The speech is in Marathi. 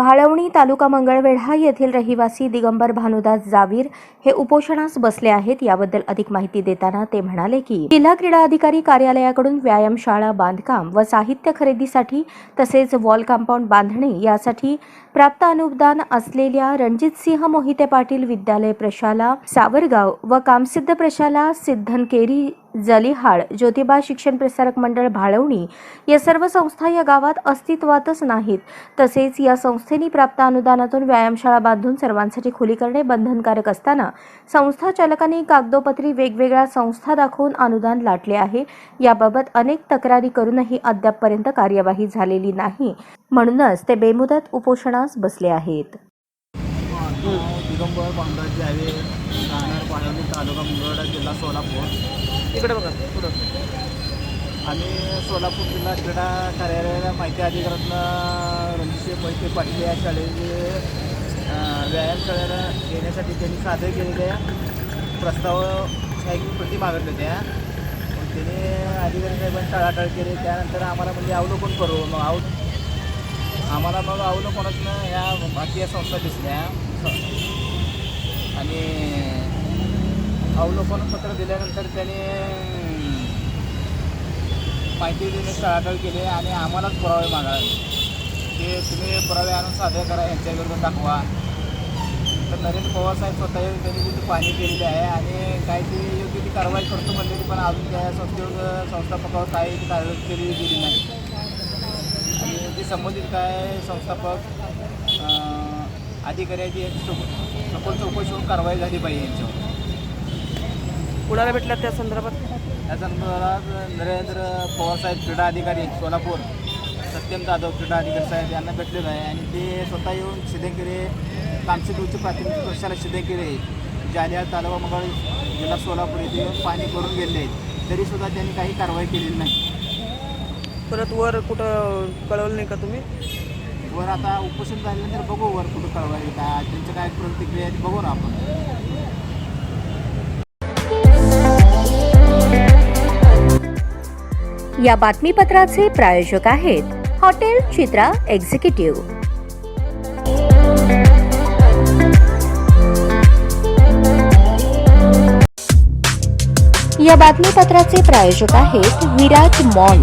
भाळवणी तालुका मंगळवेढा येथील रहिवासी दिगंबर भानुदास जावीर हे उपोषणास बसले आहेत याबद्दल अधिक माहिती देताना ते म्हणाले की जिल्हा क्रीडा अधिकारी कार्यालयाकडून व्यायामशाळा बांधकाम व साहित्य खरेदीसाठी तसेच वॉल कंपाऊंड बांधणे यासाठी प्राप्त अनुदान असलेल्या रणजितसिंह मोहिते पाटील विद्यालय प्रशाला सावरगाव व कामसिद्ध प्रशाला सिद्धनकेरी जलिहाळ ज्योतिबा शिक्षण प्रसारक मंडळ भाळवणी या सर्व संस्था या गावात अस्तित्वातच नाहीत. तसेच या संस्थेनी प्राप्त अनुदानातून व्यायामशाळा बांधून सर्वांसाठी खुली करणे बंधनकारक असताना संस्था चालकांनी कागदोपत्री वेगवेगळ्या संस्था दाखवून अनुदान लाटले आहे. याबाबत अनेक तक्रारी करूनही अद्यापपर्यंत कार्यवाही झालेली नाही. म्हणूनच ते बेमुदत उपोषणास बसले आहेत. दिगंबर बांधाजी जावे राहणार पाळवली तालुका मंगळवेढा जिल्हा सोलापूर. इकडे बघा पुढं. आम्ही सोलापूर जिल्हा क्रीडा कार्यालयाला माहिती अधिकारातनं रणजितसिंह मोहिते पाटील या शाळेचे व्यायामशाळेला येण्यासाठी त्यांनी सादर केलेल्या प्रस्तावाच्या एक प्रति मागितल्या त्या त्याने अधिकारी साहेबांनी टाळाटाळ केली. त्यानंतर आम्हाला म्हणजे अवलोकन करू? मग अव आम्हाला मग अवलोकनातनं ह्या बाकी या संस्था दिसल्या. आणि अवलोकनपत्र दिल्यानंतर त्याने माहिती देणे टाळाटाळ केली आणि आम्हालाच पुरावे मागावे. की तुम्ही पुरावे आणून सादर करा यांच्या दाखवा. तर नरेंद्र पवार साहेब स्वतः त्यांनी तिथे पाहणी केलेली आहे आणि काही ती योग्य ती कारवाई करतो म्हणलेली पण अजून त्या संस्थेवर संस्थापकावर काही कारवाई केली गेली नाही. आणि जे संबंधित काय संस्थापक अधिकाऱ्याची सखोल चौकशी होऊन कारवाई झाली पाहिजे यांच्यावर. कुणाला भेटला त्या संदर्भात? या संदर्भात नरेंद्र पवारसाहेब क्रीडा अधिकारी सोलापूर सत्यम जाधव क्रीडा अधिकारी साहेब यांना भेटलेलं आहे आणि ते स्वतः येऊन शिदेकेरे कामशेत उच्च प्राथमिक प्रशाला शिदेकेरे जालिया तालुका मंगळ जिल्हा सोलापूर येथे येऊन पाणी करून गेले. आहेत तरीसुद्धा त्यांनी काही कारवाई केलेली नाही. परत वर कुठं कळवलं नाही का तुम्ही? वर आता उपोषण झाल्यानंतर बघू वर कुठं कारवाई काय त्यांचं काय प्रतिक्रिया आहे ते बघू ना आपण. या बातमीपत्राचे प्रायोजक आहेत हॉटेल चित्रा एक्झिक्युटिव्ह. या बातमीपत्राचे प्रायोजक आहेत विराज मॉल.